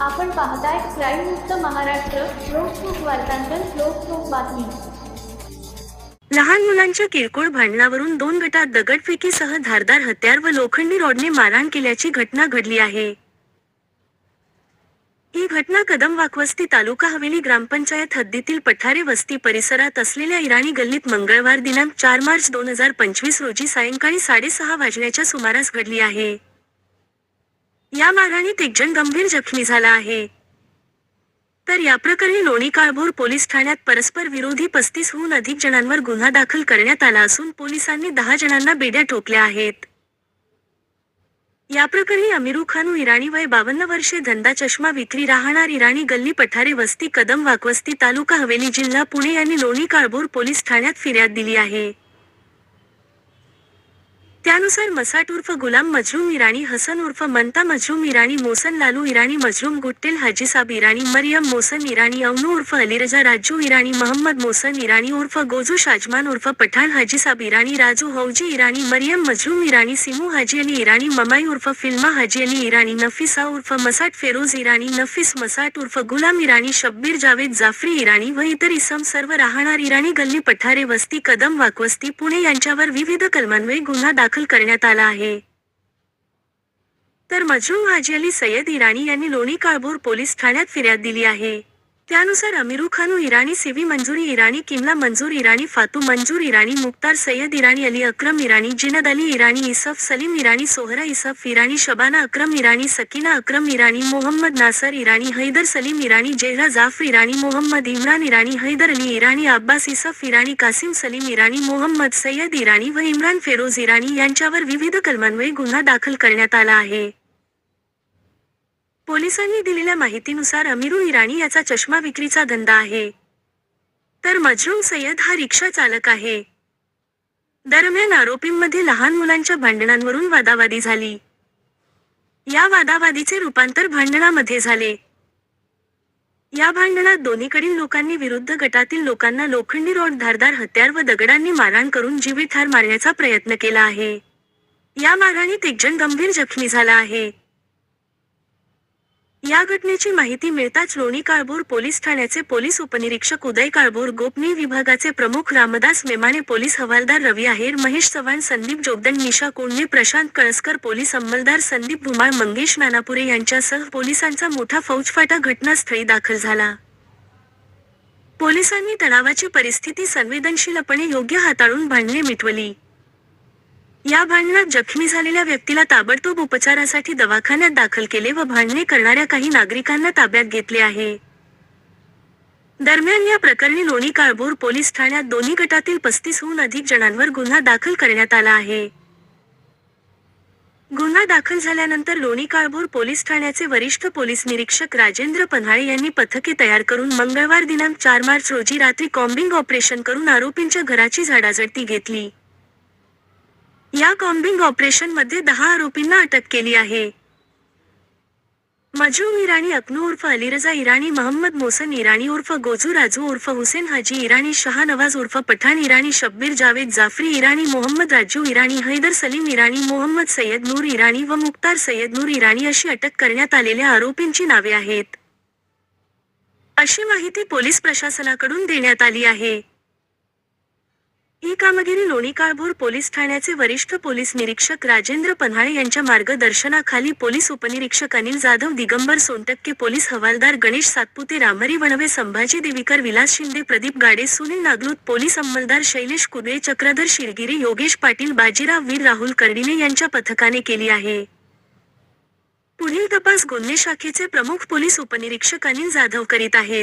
आपण पाहताय क्राईम मुक्त महाराष्ट्र लोकसुख वार्तांकन लोकसुख बातमी. लहान मुलांच्या किरकोळ भांडणावरून दोन गटात दगडफेकीसह धारदार हत्यार व लोखंडी रॉडने मारहाण केल्याची घटना घडली आहे. ही घटना कदम वाकवस्ती तालुका हवेली ग्रामपंचायत हद्दीतील पठारे वस्ती परिसरात असलेल्या इराणी गल्लीत मंगळवार दिनांक चार मार्च दोन हजार पंचवीस रोजी सायंकाळी साडेसहा वाजण्याच्या सुमारास घडली आहे. या मारहाणीत एक जण गंभीर जखमी झाला आहे. तर या प्रकरणी लोणी काळभोर पोलीस ठाण्यात परस्पर विरोधी पस्तीसहून अधिक जणांवर गुन्हा दाखल करण्यात आला असून पोलिसांनी दहा जणांना बेड्या ठोकल्या आहेत. या प्रकरणी अमिरू खानू इराणी वय बावन्न वर्षे धंदा चष्मा विक्री राहणार इराणी गल्ली पठारे वस्ती कदम वाकवस्ती तालुका हवेली जिल्हा पुणे यांनी लोणी काळभोर पोलीस ठाण्यात फिर्याद दिली आहे. त्यानुसार मसाट उर्फ गुलाम मजरूम इराणी हसन उर्फ मंता मजरूम इराणी मोसन लालू इराणी मजरूम गुट्टेल हाजीसाब इराणी मरियम मोसन इराणी अवनू उर्फ अलीरजा राजू इराणी महम्मद मोसन इराणी उर्फ गोजू शाजमान उर्फ पठाण हाजीसाब इराणी राजू हौजी इराणी मरियम मजरूम इराणी सिमू हाजी अली इराणी ममाई उर्फ फिल्मा हाजी अली इराणी नफिसा उर्फ मसाट फेरोज इराणी नफिस मसाट उर्फ गुलाम इराणी शब्बीर जावेद जाफरी इराणी व इतर इसम सर्व राहणार इराणी गल्ली पठारे वस्ती कदम वाकवस्ती पुणे यांच्यावर विविध कलमान्वये गुन्हा दाखल करण्यात आला आहे. तर मजरूम हाजी अली सय्यद इराणी यांनी लोणी काळभोर पोलीस ठाण्यात फिर्याद दिली आहे. त्यानुसार अमिरू खानू इराणी सिवी मंजुरी इराणी किमला मंजूर इराणी फातू मंजूर इराणी मुक्तार सय्यद इराणी अली अक्रम इराणी जिनद अली इराणी इसफ सलीम इराणी सोहरा इसफ इराणी शबाना अक्रम इराणी सकीना अक्रम इराणी मोहम्मद नासर इराणी हैदर सलीम इराणी जेहरा जाफ़ इराणी मोहम्मद इम्रान इराणी हैदर अली इराणी अब्बास इसफ इराणी कासिम सलीम इराणी मोहम्मद सय्यद इराणी व इम्रान फेरोज इराणी यांच्यावर विविध कलमांमुळे गुन्हा दाखल करण्यात आला आहे. पोलिसांनी दिलेल्या माहितीनुसार अमिरू इराणी याचा चष्मा विक्रीचा धंदा आहे. तर मजरूम सय्यद हा रिक्षा चालक आहे. दरम्यान आरोपींमध्ये लहान मुलांच्या भांडणांवरून वादावादी झाली. या वादावादीचे रूपांतर भांडणामध्ये झाले. या भांडणात दोन्हीकडील लोकांनी विरुद्ध गटातील लोकांना लोखंडी रोड धारदार हत्यार व दगडांनी मारहाण करून जीवित ठार मारण्याचा प्रयत्न केला आहे. या मारहाणीत एक जण गंभीर जखमी झाला आहे. या घटनेची माहिती मिळताच लोणी काळभोर पोलीस ठाण्याचे पोलीस उपनिरीक्षक उदय काळभोर गोपनीय विभागाचे प्रमुख रामदास मेमाणे पोलीस हवालदार रवी आहेर महेश चव्हाण संदीप जोगदंड निशा कोंडणे प्रशांत कळसकर पोलीस अंमलदार संदीप भुमाळ मंगेश नानापुरे यांच्यासह पोलिसांचा मोठा फौजफाटा घटनास्थळी दाखल झाला. पोलिसांनी तणावाची परिस्थिती संवेदनशीलपणे योग्य हाताळून भांडणे मिटवली. या भांडणात जखमी झालेल्या व्यक्तीला ताबडतोब उपचारासाठी दवाखान्यात दाखल केले व भांडणे करणाऱ्या काही नागरिकांना ताब्यात घेतले आहे. दरम्यान या प्रकरणी लोणी काळभोर पोलीस ठाण्यात दोन्ही गटातील पस्तीसहून अधिक जणांवर गुन्हा दाखल करण्यात आला आहे. गुन्हा दाखल झाल्यानंतर लोणी काळभोर पोलीस ठाण्याचे वरिष्ठ पोलीस निरीक्षक राजेंद्र पन्हाळे यांनी पथके तयार करून मंगळवार दिनांक चार मार्च रोजी रात्री कॉम्बिंग ऑपरेशन करून आरोपींच्या घराची झाडाझडती घेतली. या कॉम्बिंग ऑपरेशनमध्ये दहा आरोपींना अटक केली आहे. मजूम इराणी अकनू उर्फ अलीरजा इराणी मोहम्मद मोसन इराणी उर्फ गोजू राजू उर्फ हुसेन हाजी इराणी शहा नवाज उर्फ पठाण इराणी शब्बीर जावेद जाफरी इराणी मोहम्मद राजू इराणी हैदर सलीम इराणी मोहम्मद सय्यद नूर इराणी व मुख्तार सय्यद नूर इराणी अशी अटक करण्यात आलेल्या आरोपींची नावे आहेत. अशी माहिती पोलीस प्रशासनाकडून देण्यात आली आहे. ही कामगिरी लोणी काळभोर पोलीस ठाण्याचे वरिष्ठ पोलीस निरीक्षक राजेंद्र पन्हाळे यांच्या मार्गदर्शनाखाली पोलीस उपनिरीक्षक अनिल जाधव दिगंबर सोनटक्के पोलीस हवालदार गणेश सातपुते रामरी वणवे संभाजी देवीकर विलास शिंदे प्रदीप गाडे सुनील नागलूत पोलीस अंमलदार शैलेश कुदळे चक्रधर शिरगिरे योगेश पाटील बाजीराव वीर राहुल कर्डिने यांच्या पथकाने केली आहे. पुढील तपास गुन्हे शाखेचे प्रमुख पोलीस उपनिरीक्षक अनिल जाधव करीत आहेत.